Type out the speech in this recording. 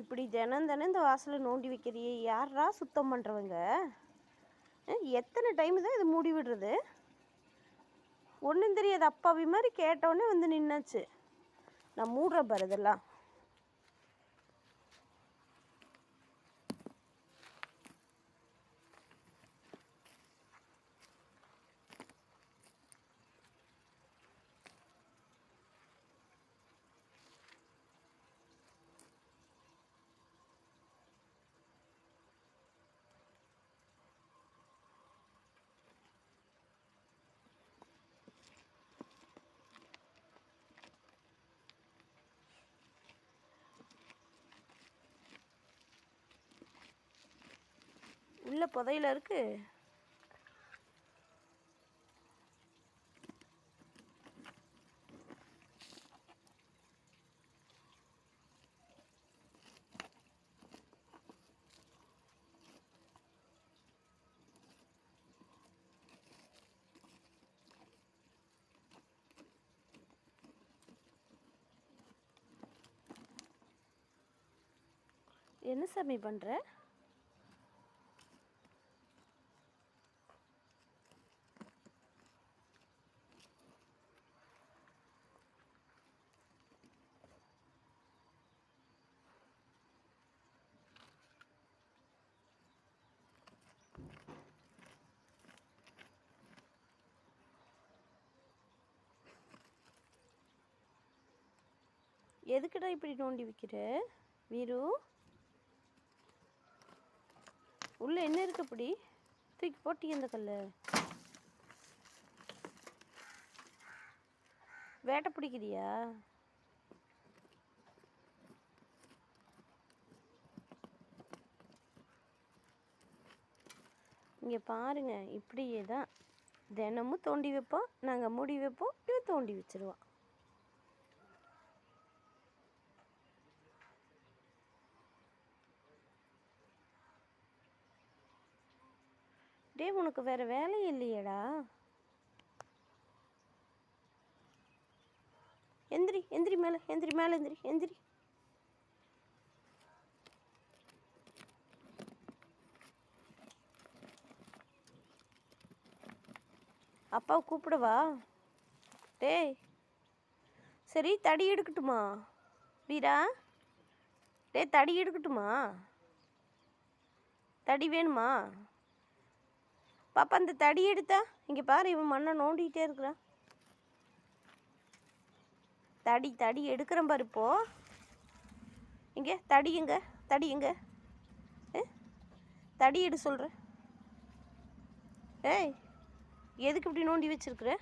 இப்படி தினம் தினம் இந்த வாசலை நோண்டி வைக்கிறியே? யாரா சுத்தம் பண்ணுறவங்க எத்தனை டைம் தான் இது மூடி விடுறது? ஒன்றும் தெரியாது. அப்பாவி மாதிரி கேட்டோடனே வந்து நின்னாச்சு. நான் மூடுறேன் பாரு இதெல்லாம். நல்ல புதையில இருக்கு. என்ன சாமி பண்ணுற எதுக்குடா இப்படி நோண்டி வைக்கிற? வீரு? உள்ள என்ன இருக்கு அப்படி? தூக்கி போட்டி அந்த கல் வேட்டை பிடிக்கிறியா? இங்கே பாருங்க இப்படியே தான் தினமும் தோண்டி வைப்போம் நாங்கள் மூடி வைப்போம் இவன் தோண்டி வச்சிருவான். டே உனக்கு வேறு வேலை இல்லையடா. எந்திரி எந்திரி மேலே எந்திரி மேலே எந்திரி எந்திரி. அப்பாவை கூப்பிடவா? டேய் சரி தடி எடுக்கட்டுமா? வீரா? டேய் தடி எடுக்கட்டுமா? தடி வேணுமா? பாப்பா அந்த தடி எடுத்தா? இங்கே பாரு இவன் மண்ணை நோண்டிகிட்டே இருக்கிறான். தடி தடி எடுக்கிறேன் பாரு இப்போ. இங்கே தடி எங்க? தடி எங்க? தடி எடு சொல்கிறேன் ஏய் எதுக்கு இப்படி நோண்டி வச்சுருக்குறேன்